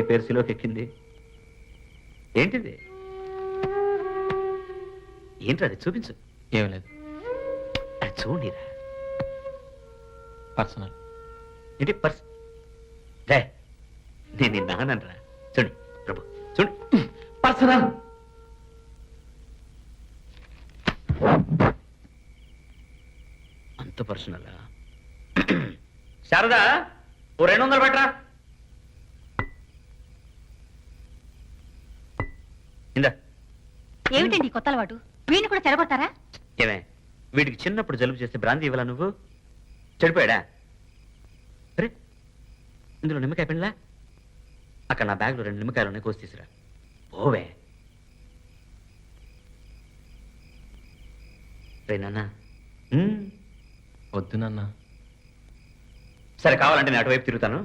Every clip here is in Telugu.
పేరు సిలోకి ఎక్కింది. ఏంటిది? ఏంటి అది? చూపించు. ఏం లేదు. అది చూడిరా పర్సనల్. ఏంటి పర్స్? రే నేను నీ నాన్నరా చూడు ప్రభు చూడు. పర్సనల్. అంత పర్సనలా? శారదా ఓ రెండు వందలు పెట్టరా. ఇందా. ఏమిటండి ఈ కొత్త అలవాటు? వీడిని కూడా చెడగొట్టారా ఏమే వీడికి చిన్నప్పుడు జలుబు చేస్తే బ్రాంతి ఇవ్వాలా నువ్వు? చెడిపోయాడా? అరే ఇందులో నిమ్మకాయ పిండిలా? అక్కడ నా బ్యాగ్లో రెండు నిమ్మకాయలు ఉన్నాయి కోసి తీసురా పోవే. రే నాన్న. ఉమ్, వద్దు నాన్న. సరే కావాలంటే నేను అటువైపు తిరుగుతాను.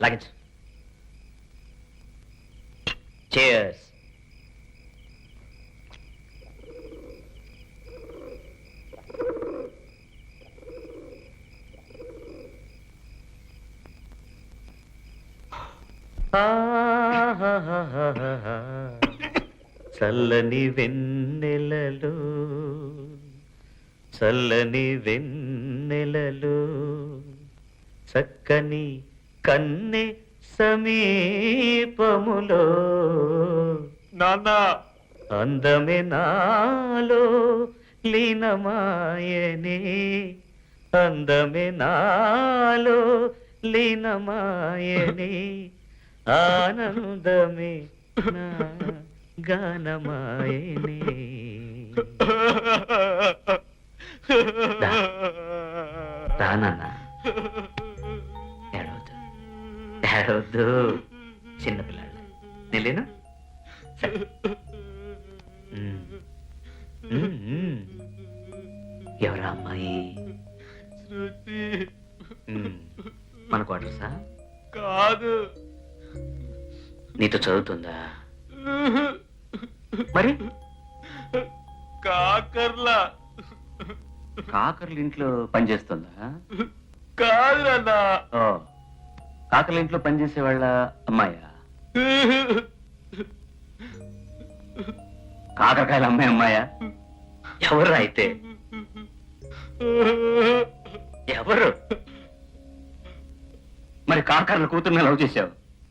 లాగించు. చేర్స్ చల్లని వెన్నెలలో చల్లని వెన్నెలలో చక్కని కన్నె సమీపములో. నాన్న! అందమే నాలో లీనమాయనే అందమే నాలో లీనమాయనే. ఆనందమే నా గానమాయనే. దా. రా నాన్న. ఏడవద్దు. ఏడవద్దు. చిన్నపిల్లాడు నేను సరే. ఉమ్. ఉమ్, ఉమ్. ఎవరా అమ్మాయి? శృతి. ఉమ్. మన క్వార్టర్సా? కాదు. నీతో చదువుతుందా? మరి? కాకర్లా. కాకర్ల ఇంట్లో పనిచేస్తుందా? కాదు నాన్న ఓ కాకర్ల ఇంట్లో పనిచేసే వాళ్ళ అమ్మాయా? కాకరకాయల అమ్మాయి అమ్మాయా? ఎవరు అయితే? ఎవరు? మరి కాకర్ల కూతుర్ని లవ్ చేసావు